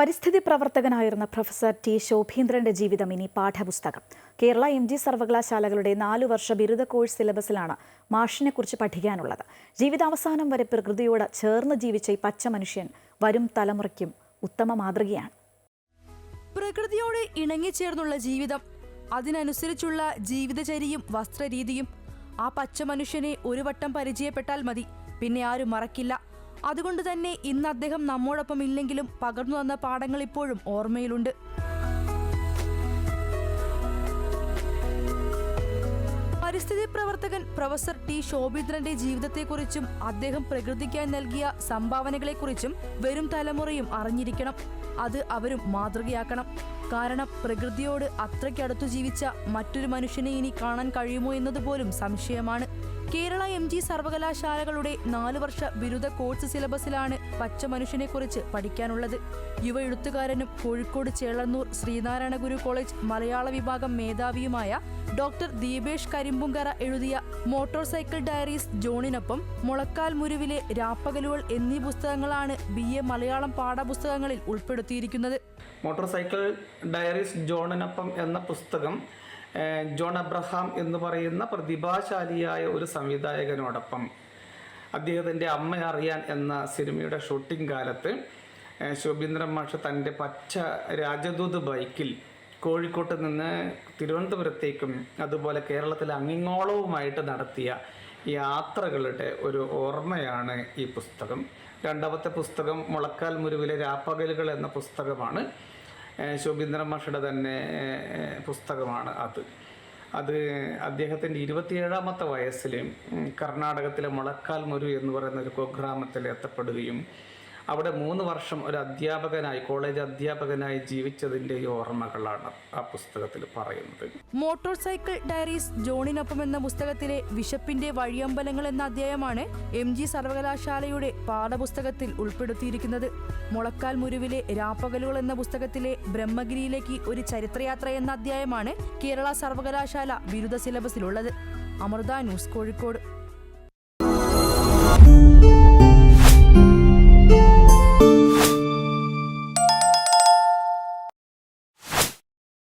പരിസ്ഥിതി പ്രവർത്തകനായിരുന്ന professor T ശോഭീന്ദ്രന്റെ ജീവിതം ഇനി പാഠപുസ്തകം. കേരള എം ജി സർവകലാശാലകളുടെ നാലു വർഷ ബിരുദ കോഴ്സ് സിലബസിലാണ് മാഷിനെക്കുറിച്ച് പഠിക്കാനുള്ളത്. ജീവിതാവസാനം വരെ പ്രകൃതിയോട് ചേർന്ന് ജീവിച്ച ഈ പച്ച മനുഷ്യൻ വരും തലമുറയ്ക്കും ഉത്തമ മാതൃകയാണ്. പ്രകൃതിയോട് ഇണങ്ങിച്ചേർന്നുള്ള ജീവിതം അതിനനുസരിച്ചുള്ള ജീവിതചര്യയും വസ്ത്രരീതിയും ആ പച്ച മനുഷ്യനെ ഒരു വട്ടം പരിചയപ്പെട്ടാൽ മതി. പിന്നെ ആരും മറക്കില്ല. അതുകൊണ്ട് തന്നെ ഇന്ന് അദ്ദേഹം നമ്മോടൊപ്പം ഇല്ലെങ്കിലും പകർന്നു തന്ന പാഠങ്ങൾ ഇപ്പോഴും ഓർമ്മയിലുണ്ട്. പരിസ്ഥിതി പ്രവർത്തകൻ പ്രൊഫസർ ടി ശോഭീന്ദ്രന്റെ ജീവിതത്തെക്കുറിച്ചും അദ്ദേഹം പ്രകൃതിക്കായി നൽകിയ സംഭാവനകളെക്കുറിച്ചും വരും തലമുറയും അറിഞ്ഞിരിക്കണം. അത് അവരും മാതൃകയാക്കണം. കാരണം പ്രകൃതിയോട് അത്രയ്ക്കടുത്തു ജീവിച്ച മറ്റൊരു മനുഷ്യനെ ഇനി കാണാൻ കഴിയുമോ എന്നതുപോലും സംശയമാണ്. കേരള എം ജി സർവകലാശാലകളുടെ നാലു വർഷ ബിരുദ കോഴ്സ് സിലബസിലാണ് പച്ച മനുഷ്യനെക്കുറിച്ച് പഠിക്കാനുള്ളത്. യുവ എഴുത്തുകാരനും കോഴിക്കോട് ചേളന്നൂർ ശ്രീനാരായണ ഗുരു കോളേജ് മലയാള വിഭാഗം മേധാവിയുമായ ഡോക്ടർ ദീപേഷ് കരിമ്പുങ്കര എഴുതിയ മോട്ടോർ സൈക്കിൾ ഡയറീസ് ജോണിനൊപ്പം മുളക്കാൽ മുരുവിലെ രാപ്പകലുകൾ എന്നീ പുസ്തകങ്ങളാണ് ബി എ മലയാളം പാഠപുസ്തകങ്ങളിൽ ഉൾപ്പെടുത്തിയിരിക്കുന്നത്. മോട്ടോർ സൈക്കിൾ ഡയറീസ് ജോണിനൊപ്പം എന്ന പുസ്തകം ജോൺ അബ്രഹാം എന്ന് പറയുന്ന പ്രതിഭാശാലിയായ ഒരു സംവിധായകനോടൊപ്പം അദ്ദേഹത്തിന്റെ അമ്മ അറിയാൻ എന്ന സിനിമയുടെ ഷൂട്ടിംഗ് കാലത്ത് ശോഭീന്ദ്രൻ മാഷ് തന്റെ പച്ച രാജദൂത് ബൈക്കിൽ കോഴിക്കോട്ട് നിന്ന് തിരുവനന്തപുരത്തേക്കും അതുപോലെ കേരളത്തിൽ അങ്ങിങ്ങോളവുമായിട്ട് നടത്തിയ യാത്രകളുടെ ഒരു ഓർമ്മയാണ് ഈ പുസ്തകം. രണ്ടാമത്തെ പുസ്തകം മുളക്കാൽ മുരുവിലെ രാപ്പകലുകൾ എന്ന പുസ്തകമാണ്. ശോഭീന്ദ്രൻ മാഷയുടെ തന്നെ പുസ്തകമാണ് അത്. അത് അദ്ദേഹത്തിന്റെ ഇരുപത്തിയേഴാമത്തെ വയസ്സിൽ കർണാടകത്തിലെ മുളക്കാൽ മുരു എന്ന് പറയുന്ന ഒരു കുഗ്രാമത്തിൽ എത്തപ്പെടുകയും അവിടെ മൂന്ന് വർഷം ഒരു അധ്യാപകനായി കോളേജ് അധ്യാപകനായി ജീവിച്ചതിന്റെ ഓർമ്മകളാണ് ആ പുസ്തകത്തിൽ പറയുന്നത്. മോട്ടോർ സൈക്കിൾ ഡയറീസ് ജോണിനൊപ്പം എന്ന പുസ്തകത്തിലെ വിശപ്പിന്റെ വഴിയമ്പലങ്ങൾ എന്ന അധ്യായമാണ് എം ജി സർവകലാശാലയുടെ പാഠപുസ്തകത്തിൽ ഉൾപ്പെടുത്തിയിരിക്കുന്നത്. മുളക്കാൽ മുരുവിലെ രാപ്പകലുകൾ എന്ന പുസ്തകത്തിലെ ബ്രഹ്മഗിരിയിലേക്ക് ഒരു ചരിത്രയാത്ര എന്ന അധ്യായമാണ് കേരള സർവകലാശാല ബിരുദ സിലബസിലുള്ളത്. അമൃത ന്യൂസ് കോഴിക്കോട്.